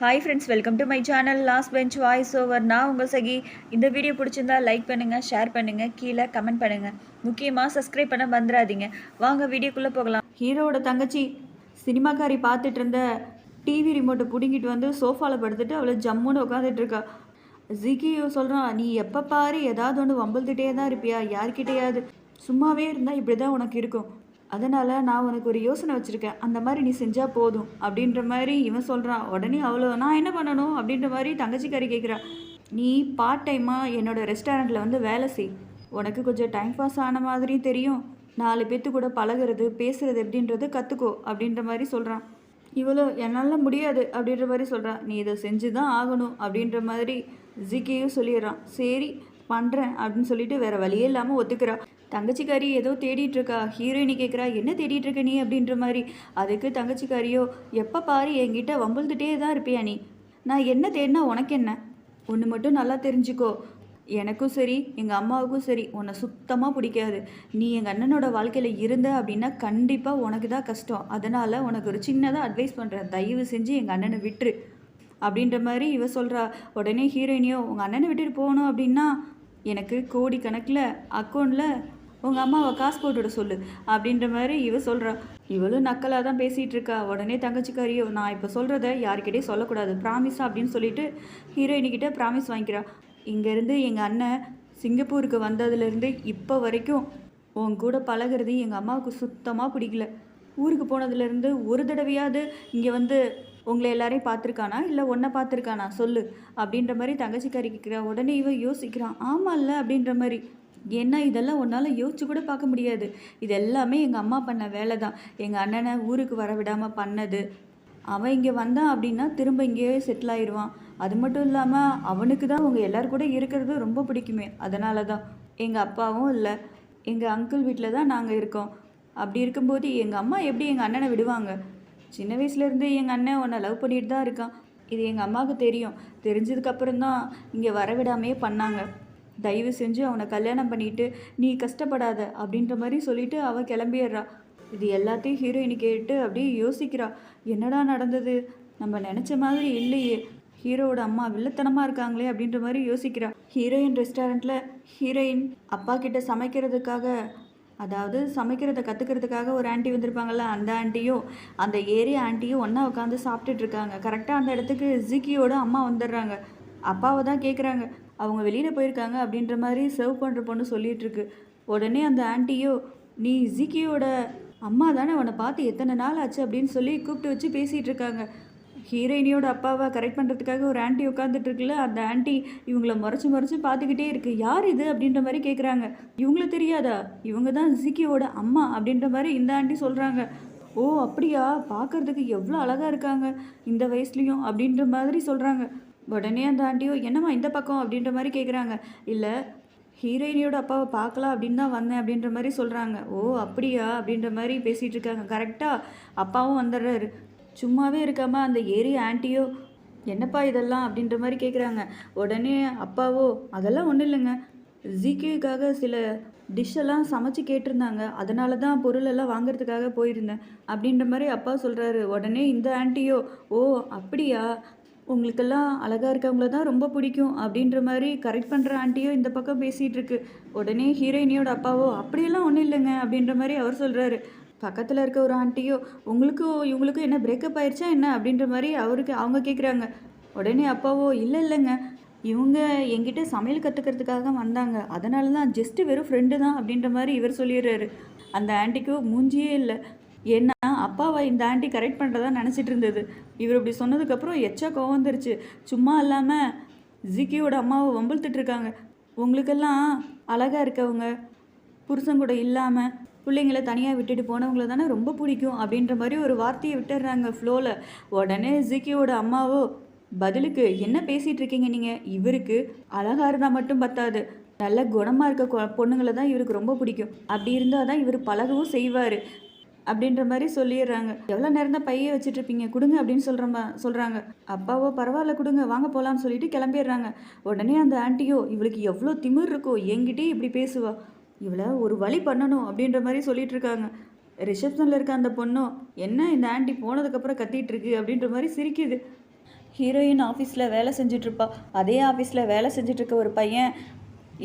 Hi friends welcome to my channel last bench voice over நான் உங்கள் சகி இந்த video பிடிச்சிருந்தா லைக் பண்ணுங்கள் ஷேர் பண்ணுங்கள் கீழே கமெண்ட் பண்ணுங்கள் முக்கியமாக சப்ஸ்கிரைப் பண்ண வந்துடாதீங்க வாங்க வீடியோக்குள்ளே போகலாம். ஹீரோவோட தங்கச்சி சினிமாக்காரி பார்த்துட்டு இருந்த டிவி ரிமோட்டை பிடுங்கிட்டு வந்து சோஃபாவில் படுத்துட்டு அவளை ஜம்முன்னு உட்காந்துட்டு இருக்கா ஜிகியோ சொல்கிறான் நீ எப்போ பாரு ஏதாவது ஒன்று வம்பழுத்துட்டே தான் இருப்பியா? யார்கிட்டையாவது? சும்மாவே இருந்தால் இப்படி தான் உனக்கு இருக்கும். அதனால் நான் உனக்கு ஒரு யோசனை வச்சுருக்கேன். அந்த மாதிரி நீ செஞ்சால் போதும். அப்படின்ற மாதிரி இவன் சொல்கிறான் உடனே அவ்வளோ நான் என்ன பண்ணணும்? அப்படின்ற மாதிரி தங்கச்சிக்காரி கேட்குறா நீ பார்ட் டைமாக என்னோட ரெஸ்டாரண்ட்டில் வந்து வேலை செய். உனக்கு கொஞ்சம் டைம் பாஸ் ஆன மாதிரி தெரியும். நாலு பேர்த்து கூட பழகுறது பேசுகிறது எப்படின்றது கற்றுக்கோ அப்படின்ற மாதிரி சொல்கிறான் இவ்வளோ என்னால் முடியாது. அப்படின்ற மாதிரி சொல்கிறான் நீ இதை செஞ்சு தான் ஆகணும். அப்படின்ற மாதிரி ஜிகேயும் சொல்லிடுறான். சரி பண்ணுறேன் அப்படின்னு சொல்லிட்டு வேறு வழியே இல்லாமல் ஒத்துக்கிறா. தங்கச்சிக்காரி ஏதோ தேடிட்டுருக்கா. ஹீரோயினி கேட்குறா என்ன தேடிட்டு இருக்க நீ? அப்படின்ற மாதிரி. அதுக்கு தங்கச்சிக்காரியோ எப்போ பாரு என்கிட்ட வம்புழுதுட்டே தான் இருப்பியா நீ? நான் என்ன தேடினா உனக்கு என்ன? ஒன்று மட்டும் நல்லா தெரிஞ்சுக்கோ. எனக்கும் சரி எங்கள் அம்மாவுக்கும் சரி உன்னை சுத்தமாக பிடிக்காது. நீ எங்கள் அண்ணனோட வாழ்க்கையில் இருந்த அப்படின்னா கண்டிப்பாக உனக்கு தான் கஷ்டம். அதனால் உனக்கு ஒரு சின்னதாக அட்வைஸ் பண்ணுறேன் தயவு செஞ்சு எங்கள் அண்ணனை விட்டுரு. அப்படின்ற மாதிரி இவ சொல்கிறா உடனே ஹீரோயினியோ உங்கள் அண்ணனை விட்டுட்டு போகணும் அப்படின்னா எனக்கு கோடி கணக்கில் அக்கௌண்ட்டில் உங்கள் அம்மாவை காசு போட்டுவிட சொல்லு அப்படின்ற மாதிரி இவ சொல்கிறா இவளும் நக்கலாக தான் பேசிகிட்டு இருக்கா. உடனே தங்கச்சிக்காரியோ நான் இப்போ சொல்கிறத யாருக்கிட்டே சொல்லக்கூடாது. ப்ராமிஸா அப்படின்னு சொல்லிட்டு ஹீரோயினிக்கிட்ட ப்ராமிஸ் வாங்கிக்கிறா. இங்கேருந்து எங்கள் அண்ணன் சிங்கப்பூருக்கு வந்ததுலேருந்து இப்போ வரைக்கும் உன் கூட பழகுறது எங்கள் அம்மாவுக்கு சுத்தமாக பிடிக்கல. ஊருக்கு போனதுலேருந்து ஒரு தடவையாவது இங்கே வந்து உங்களை எல்லாரையும் பார்த்துருக்கானா? இல்லை ஒன்றை பார்த்துருக்கானா? சொல்லு அப்படின்ற மாதிரி தங்கச்சிக்காரி கேட்குறா உடனே இவன் யோசிக்கிறான் ஆமாம்ல அப்படின்ற மாதிரி. ஏன்னா இதெல்லாம் உன்னால் யோசிச்சு கூட பார்க்க முடியாது. இது எல்லாமே எங்கள் அம்மா பண்ண வேலை தான் எங்கள் அண்ணனை ஊருக்கு வர விடாமல் பண்ணது. அவன் இங்கே வந்தான் அப்படின்னா திரும்ப இங்கேயே செட்டில் ஆயிடுவான். அது மட்டும் இல்லாமல் அவனுக்கு தான் உங்கள் எல்லார் கூட இருக்கிறது ரொம்ப பிடிக்குமே. அதனால தான் எங்கள் அப்பாவும் இல்லை. எங்கள் அங்கிள் வீட்டில் தான் நாங்கள் இருக்கோம். அப்படி இருக்கும்போது எங்கள் அம்மா எப்படி எங்கள் அண்ணனை விடுவாங்க? சின்ன வயசுலேருந்து எங்கள் அண்ணன் உன்னை லவ் பண்ணிட்டு தான் இருக்கான். இது எங்கள் அம்மாவுக்கு தெரியும். தெரிஞ்சதுக்கப்புறம் தான் இங்கே வரவிடாமே பண்ணாங்க. தயவு செஞ்சு அவனை கல்யாணம் பண்ணிட்டு நீ கஷ்டப்படாத அப்படின்ற மாதிரி சொல்லிட்டு அவள் கிளம்பிடுறா. இது எல்லாத்தையும் ஹீரோயினி கேட்டு அப்படியே யோசிக்கிறா. என்னடா நடந்தது? நம்ம நினச்ச மாதிரி இல்லையே. ஹீரோவோட அம்மா வில்லத்தனமாக இருக்காங்களே அப்படின்ற மாதிரி யோசிக்கிறா. ஹீரோயின் ரெஸ்டாரண்ட்டில் ஹீரோயின் அப்பா கிட்ட சமைக்கிறதுக்காக அதாவது சமைக்கிறத கற்றுக்கிறதுக்காக ஒரு ஆண்டி வந்திருப்பாங்கல்ல அந்த ஆண்டியும் அந்த ஏரியா ஆண்டியும் ஒன்றா உட்காந்து சாப்பிட்டுட்டு இருக்காங்க. கரெக்டாக அந்த இடத்துக்கு ஜிக்கியோட அம்மா வந்துடுறாங்க. அப்பாவை தான் கேட்குறாங்க அவங்க வெளியில் போயிருக்காங்க அப்படின்ற மாதிரி சர்வ் பண்ணுற பொண்ணு சொல்லிகிட்ருக்கு உடனே அந்த ஆண்டியோ நீ ஜிக்கியோட அம்மா தானே உன்னை பார்த்து எத்தனை நாள் ஆச்சு? அப்படின்னு சொல்லி கூப்பிட்டு வச்சு பேசிகிட்டு இருக்காங்க. ஹீரோயினியோட அப்பாவை கரெக்ட் பண்ணுறதுக்காக ஒரு ஆண்டி உட்காந்துட்ருக்குல்ல அந்த ஆண்டி இவங்கள முறைச்சு முறைச்சு பார்த்துக்கிட்டே இருக்குது யார் இது? அப்படின்ற மாதிரி கேட்குறாங்க இவங்கள தெரியாதா? இவங்க தான் ஜிக்கியோட அம்மா அப்படின்ற மாதிரி இந்த ஆண்டி சொல்கிறாங்க ஓ அப்படியா? பார்க்கறதுக்கு எவ்வளோ அழகாக இருக்காங்க. இந்த வயசுலேயும் அப்படின்ற மாதிரி சொல்கிறாங்க உடனே அந்த ஆண்டியோ என்னம்மா இந்த பக்கம்? அப்படின்ற மாதிரி கேட்குறாங்க இல்லை ஹீரோயினியோட அப்பாவை பார்க்கலாம் அப்படின்னு தான் வந்தேன் அப்படின்ற மாதிரி சொல்கிறாங்க ஓ அப்படியா? அப்படின்ற மாதிரி பேசிகிட்டு இருக்காங்க. கரெக்டாக அப்பாவும் வந்துடுறாரு. சும்மாவே இருக்காமல் அந்த ஏரி ஆண்டியோ என்னப்பா இதெல்லாம்? அப்படின்ற மாதிரி கேட்குறாங்க உடனே அப்பாவோ அதெல்லாம் ஒன்றும் இல்லைங்க. ஜிகேக்காக சில டிஷ்ஷெல்லாம் சமைச்சு கேட்டிருந்தாங்க. அதனால தான் பொருளெல்லாம் வாங்குறதுக்காக போயிருந்தேன் அப்படின்ற மாதிரி அப்பா சொல்கிறாரு உடனே இந்த ஆண்டியோ ஓ அப்படியா? உங்களுக்கெல்லாம் அழகாக இருக்கவங்கள தான் ரொம்ப பிடிக்கும் அப்படின்ற மாதிரி கரெக்ட் பண்ணுற ஆண்டியோ இந்த பக்கம் பேசிகிட்டு இருக்கு. உடனே ஹீரோயினியோட அப்பாவோ அப்படியெல்லாம் ஒன்றும் இல்லைங்க அப்படின்ற மாதிரி அவர் சொல்கிறாரு பக்கத்தில் இருக்க ஒரு ஆண்டியோ உங்களுக்கும் இவங்களுக்கும் என்ன பிரேக்கப் ஆயிடுச்சா என்ன? அப்படின்ற மாதிரி அவருக்கு அவங்க கேட்குறாங்க உடனே அப்பாவோ இல்லை இல்லைங்க. இவங்க என்கிட்ட சமையல் கற்றுக்கிறதுக்காக தான் வந்தாங்க. அதனால தான் ஜஸ்ட்டு வெறும் ஃப்ரெண்டு தான் அப்படின்ற மாதிரி இவர் சொல்லிடுறாரு. அந்த ஆண்டிக்கோ மூஞ்சியே இல்லை. ஏன்னா அப்பாவை இந்த ஆண்டி கரெக்ட் பண்ணுறதா நினச்சிட்டு இருந்தது. இவர் இப்படி சொன்னதுக்கப்புறம் எச்சா கோவம் வந்துருச்சு. சும்மா இல்லாமல் ஜிக்கியோட அம்மாவை வம்பிழ்த்துட்ருக்காங்க உங்களுக்கெல்லாம் அழகாக இருக்கவங்க புருஷன் கூட இல்லாமல் பிள்ளைங்கள தனியாக விட்டுட்டு போனவங்கள தானே ரொம்ப பிடிக்கும் அப்படின்ற மாதிரி ஒரு வார்த்தையை விட்டுடுறாங்க ஃப்ளோவில் உடனே ஜிக்கியோட அம்மாவோ பதிலுக்கு என்ன பேசிகிட்டு இருக்கீங்க நீங்கள் இவருக்கு அழகாக இருந்தால் மட்டும் பத்தாது. நல்ல குணமாக இருக்க கொ- பொண்ணுங்களை தான் இவருக்கு ரொம்ப பிடிக்கும். அப்படி இருந்தால் தான் இவர் பழகவும் செய்வார். அப்படின்ற மாதிரி சொல்லிடுறாங்க. எவ்வளோ நேரம் தான் பைய வச்சுட்டு இருப்பீங்க கொடுங்க அப்படின்னு சொல்கிற சொல்கிறாங்க அப்பாவோ பரவாயில்ல கொடுங்க வாங்க போகலான்னு சொல்லிட்டு கிளம்பிடுறாங்க. உடனே அந்த ஆண்டியோ இவளுக்கு எவ்வளோ திமிர் இருக்கோ என்கிட்டயே இப்படி பேசுவா. இவளை ஒரு வழி பண்ணணும் அப்படின்ற மாதிரி சொல்லிட்டு இருக்காங்க ரிசப்ஷனில் இருக்க அந்த பொண்ணும் என்ன இந்த ஆண்டி போனதுக்கப்புறம் கத்திட்டு இருக்கு அப்படின்ற மாதிரி சிரிக்குது. ஹீரோயின் ஆஃபீஸில் வேலை செஞ்சிட்ருப்பா. அதே ஆஃபீஸில் வேலை செஞ்சிட்ருக்க ஒரு பையன்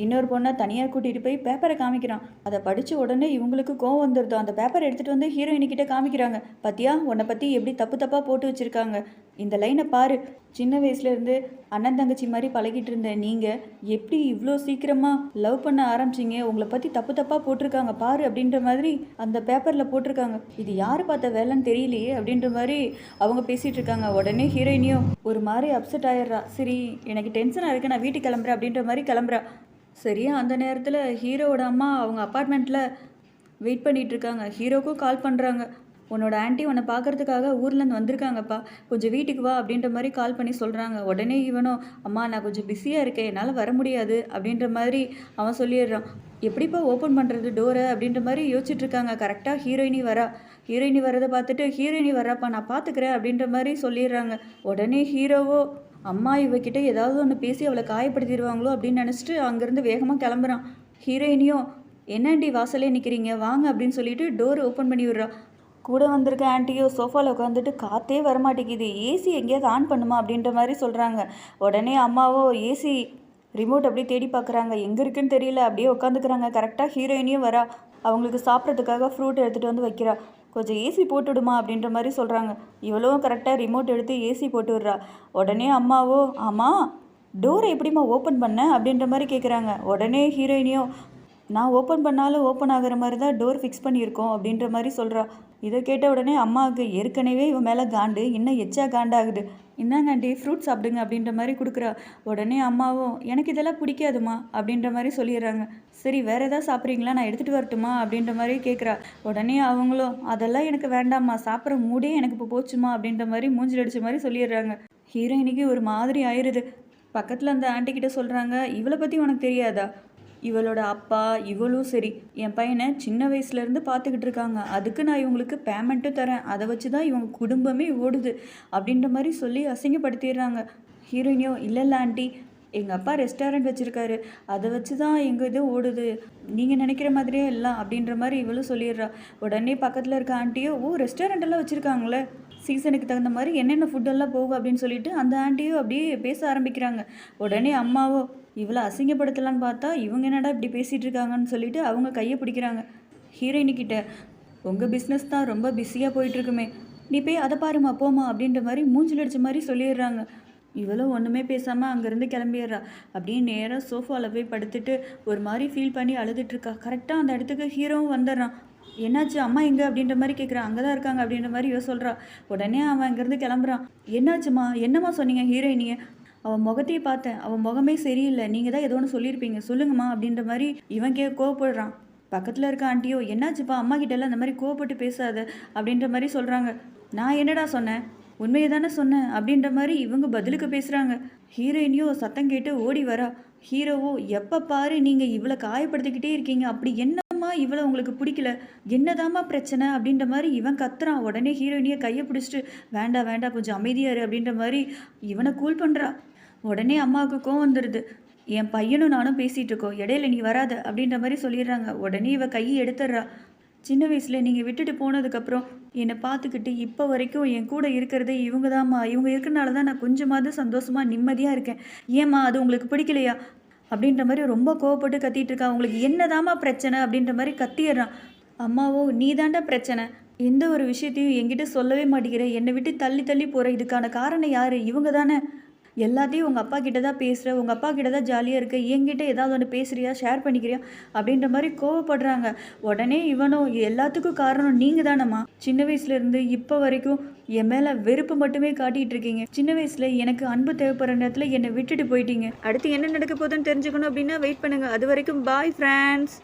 இன்னொரு பொண்ணை தனியாக கூட்டிகிட்டு போய் பேப்பரை காமிக்கிறான். அதை படித்த உடனே இவங்களுக்கு கோவம் வந்துடுது அந்த பேப்பரை எடுத்துகிட்டு வந்து ஹீரோயினிக்கிட்ட காமிக்கிறாங்க. பத்தியா? உன்னை பற்றி எப்படி தப்பு தப்பாக போட்டு வச்சுருக்காங்க. இந்த லைனை பாரு. சின்ன வயசுலேருந்து அண்ணன் தங்கச்சி மாதிரி பழகிட்டு இருந்த நீங்கள் எப்படி இவ்வளோ சீக்கிரமாக லவ் பண்ண ஆரம்பிச்சிங்க? உங்களை பற்றி தப்பு தப்பாக போட்டிருக்காங்க. பாரு அப்படின்ற மாதிரி அந்த பேப்பரில் போட்டிருக்காங்க. இது யார் பார்த்த வேலைன்னு தெரியலையே அப்படின்ற மாதிரி அவங்க பேசிகிட்டு இருக்காங்க. உடனே ஹீரோயினியும் ஒரு மாதிரி அப்செட் ஆயிடுறா. சரி எனக்கு டென்ஷனாக இருக்குது நான் வீட்டுக்கு கிளம்புறேன் அப்படின்ற மாதிரி கிளம்புறா. சரியா? அந்த நேரத்தில் ஹீரோவோட அம்மா அவங்க அப்பார்ட்மெண்ட்டில் வெயிட் பண்ணிட்டு இருக்காங்க ஹீரோக்கும் கால் பண்ணுறாங்க உன்னோட ஆன்ட்டி உன்னை பார்க்கறதுக்காக ஊர்லேருந்து வந்திருக்காங்கப்பா. கொஞ்சம் வீட்டுக்கு வா அப்படின்ற மாதிரி கால் பண்ணி சொல்கிறாங்க உடனே இவனும் அம்மா நான் கொஞ்சம் பிஸியாக இருக்கேன். என்னால் வர முடியாது. அப்படின்ற மாதிரி அவன் சொல்லிடுறான். எப்படிப்பா ஓப்பன் பண்ணுறது டோரை? அப்படின்ற மாதிரி யோசிச்சுட்ருக்காங்க. கரெக்டாக ஹீரோயினி வரா. ஹீரோயினி வரதை பார்த்துட்டு ஹீரோயினி வராப்பா நான் பார்த்துக்கிறேன் அப்படின்ற மாதிரி சொல்லிடுறாங்க. உடனே ஹீரோவோ அம்மா இவகிட்ட ஏதாவது ஒன்று பேசி அவளை காயப்படுத்திடுவாங்களோ அப்படின்னு நினச்சிட்டு அங்கேருந்து வேகமாக கிளம்புறான். ஹீரோயினியும் என்னண்டி வாசலே நிற்கிறீங்க வாங்க அப்படின்னு சொல்லிட்டு டோர் ஓப்பன் பண்ணி விடுறா. கூட வந்திருக்க ஆன்ட்டியோ சோஃபாவில் உட்காந்துட்டு காற்றே வரமாட்டேங்குது. ஏசி எங்கேயாவது ஆன் பண்ணுமா? அப்படின்ற மாதிரி சொல்கிறாங்க உடனே அம்மாவோ ஏசி ரிமோட் அப்படியே தேடி பார்க்குறாங்க எங்கே இருக்குன்னு தெரியல. அப்படியே உட்காந்துக்கிறாங்க கரெக்டாக ஹீரோயினியும் வரா. அவங்களுக்கு சாப்பிட்றதுக்காக ஃப்ரூட் எடுத்துகிட்டு வந்து வைக்கிறா. கொஞ்சம் ஏசி போட்டுடுமா அப்படின்ற மாதிரி சொல்கிறாங்க இவ்வளவும் கரெக்டாக ரிமோட் எடுத்து ஏசி போட்டு விட்றா உடனே அம்மாவோ ஆமாம் டோரை எப்படிம்மா ஓப்பன் பண்ண? அப்படின்ற மாதிரி கேட்குறாங்க உடனே ஹீரோயினியும் நான் ஓப்பன் பண்ணாலும் ஓப்பன் ஆகிற மாதிரி தான் டோர் ஃபிக்ஸ் பண்ணியிருக்கோம் அப்படின்ற மாதிரி சொல்கிறா இதை கேட்ட உடனே அம்மாவுக்கு ஏற்கனவே இவன் மேலே காண்டு இன்னும் எச்சா காண்டாகுது. இந்தாங்க ஆண்டி ஃப்ரூட் சாப்பிடுங்க அப்படின்ற மாதிரி கொடுக்குறா. உடனே அம்மாவும் எனக்கு இதெல்லாம் பிடிக்காதுமா அப்படின்ற மாதிரி சொல்லிடுறாங்க. சரி வேற ஏதாவது சாப்பிட்றீங்களா? நான் எடுத்துகிட்டு வரட்டுமா? அப்படின்ற மாதிரி கேட்குறா உடனே அவங்களும் அதெல்லாம் எனக்கு வேண்டாம்மா சாப்பிட்ற மூடே எனக்கு இப்போ போச்சுமா அப்படின்ற மாதிரி மூஞ்சில் அடிச்ச மாதிரி சொல்லிடுறாங்க. ஹீரோயினிக்கு ஒரு மாதிரி ஆயிடுது பக்கத்தில் அந்த ஆண்டி கிட்ட சொல்கிறாங்க இவளை பற்றி உனக்கு தெரியாதா? இவளோட அப்பா இவளும் சரி. என் பையனை சின்ன வயசுலேருந்து பார்த்துக்கிட்டு இருக்காங்க. அதுக்கு நான் இவங்களுக்கு பேமெண்ட்டும் தரேன். அதை வச்சு தான் இவங்க குடும்பமே ஓடுது அப்படின்ற மாதிரி சொல்லி அசிங்கப்படுத்திடுறாங்க. ஹீரோயினியோ இல்லைல்ல ஆண்டி. எங்கள் அப்பா ரெஸ்டாரண்ட் வச்சுருக்காரு. அதை வச்சு தான் எங்கள் இது ஓடுது. நீங்கள் நினைக்கிற மாதிரியே எல்லாம் அப்படின்ற மாதிரி இவளும் சொல்லிடுறா. உடனே பக்கத்தில் இருக்க ஆண்டியோ ஓ ரெஸ்டாரண்ட்டெல்லாம் வச்சுருக்காங்களே. சீசனுக்கு தகுந்த மாதிரி என்னென்ன ஃபுட்டெல்லாம் போகும்? அப்படின்னு சொல்லிட்டு அந்த ஆண்டியும் அப்படியே பேச ஆரம்பிக்கிறாங்க. உடனே அம்மாவோ இவ்வளோ அசிங்கப்படுத்தலான்னு பார்த்தா இவங்க என்னடா இப்படி பேசிகிட்டு இருக்காங்கன்னு சொல்லிட்டு அவங்க கையை பிடிக்கிறாங்க. ஹீரோயினிக்கிட்ட உங்கள் பிஸ்னஸ் தான் ரொம்ப பிஸியாக போயிட்டுருக்குமே. நீ போய் அதை பாருமா போமா அப்படின்ற மாதிரி மூஞ்சில் அடித்த மாதிரி சொல்லிடுறாங்க. இவளும் ஒன்றுமே பேசாமல் அங்கேருந்து கிளம்பிடுறா. அப்படியே நேராக சோஃபாவில் போய் படுத்துட்டு ஒரு மாதிரி ஃபீல் பண்ணி அழுதுட்ருக்கா கரெக்டாக அந்த இடத்துக்கு ஹீரோவும் வந்துடுறான். என்னாச்சு அம்மா எங்கே? அப்படின்ற மாதிரி கேட்குறான் அங்கே தான் இருக்காங்க அப்படின்ற மாதிரி இவ சொல்கிறா உடனே அவன் அங்கேருந்து கிளம்புறான். என்னாச்சுமா என்னம்மா சொன்னீங்க ஹீரோயினியை? அவன் முகத்தையே பார்த்தேன். அவன் முகமே சரியில்லை. நீங்கள் தான் ஏதோ ஒன்று சொல்லியிருப்பீங்க. சொல்லுங்கம்மா அப்படின்ற மாதிரி இவன் கே கோவப்படுறான். பக்கத்தில் இருக்க ஆண்டியோ என்னாச்சுப்பா? அம்மா கிட்டெல்லாம் இந்த மாதிரி கோவப்பட்டு பேசாத அப்படின்ற மாதிரி சொல்கிறாங்க நான் என்னடா சொன்னேன்? உண்மையை தானே சொன்னேன் அப்படின்ற மாதிரி இவங்க பதிலுக்கு பேசுகிறாங்க ஹீரோயினியோ சத்தம் கேட்டு ஓடி வரா. ஹீரோவோ எப்போ பாரு நீங்கள் இவ்வளோ காயப்படுத்திக்கிட்டே இருக்கீங்க. அப்படி என்னம்மா இவ்வளோ உங்களுக்கு பிடிக்கல? என்னதாம்மா பிரச்சனை? அப்படின்ற மாதிரி இவன் கத்துறான். உடனே ஹீரோயினியை கையை பிடிச்சிட்டு வேண்டாம் வேண்டாம் கொஞ்சம் அமைதியாரு அப்படின்ற மாதிரி இவனை கூல் பண்ணுறா உடனே அம்மாவுக்கு கோவம் வந்துடுது என் பையனும் நானும் பேசிகிட்டு இருக்கோம். இடையில நீ வராத அப்படின்ற மாதிரி சொல்லிடுறாங்க. உடனே இவ கையை எடுத்துடுறா. சின்ன வயசில் நீங்கள் விட்டுட்டு போனதுக்கப்புறம் என்னை பார்த்துக்கிட்டு இப்போ வரைக்கும் என் கூட இருக்கிறதே இவங்க தாம்மா இவங்க இருக்கிறனால தான் நான் கொஞ்சமாவது சந்தோஷமாக நிம்மதியாக இருக்கேன். ஏம்மா அது உங்களுக்கு பிடிக்கலையா? அப்படின்ற மாதிரி ரொம்ப கோவப்பட்டு கத்திட்டு இருக்கா. உங்களுக்கு என்னதாம்மா பிரச்சனை? அப்படின்ற மாதிரி கத்திடுறான் அம்மாவோ நீ தாண்டா பிரச்சனை. எந்த ஒரு விஷயத்தையும் என்கிட்ட சொல்லவே மாட்டேங்கிற. என்னை விட்டு தள்ளி தள்ளி போகிற இதுக்கான காரணம் யார்? இவங்க தானே எல்லாத்தையும் உங்கள் அப்பா கிட்ட தான் பேசுகிற உங்கள் அப்பா கிட்ட தான் ஜாலியாக இருக்க என்கிட்ட ஏதாவது ஒன்று பேசுகிறியா ஷேர் பண்ணிக்கிறியா அப்படின்ற மாதிரி கோவப்படுறாங்க. உடனே இவனும் எல்லாத்துக்கும் காரணம் நீங்கள் தானம்மா சின்ன வயசுலேருந்து இப்போ வரைக்கும் என் மேலே வெறுப்பு மட்டுமே காட்டிகிட்டு இருக்கீங்க. சின்ன வயசில் எனக்கு அன்பு தேவைப்படுற நேரத்தில் என்னை விட்டுட்டு போயிட்டீங்க. அடுத்து என்ன நடக்க போதுன்னு தெரிஞ்சுக்கணும் அப்படின்னா வெயிட் பண்ணுங்கள் அது வரைக்கும் பாய் ஃப்ரெண்ட்ஸ்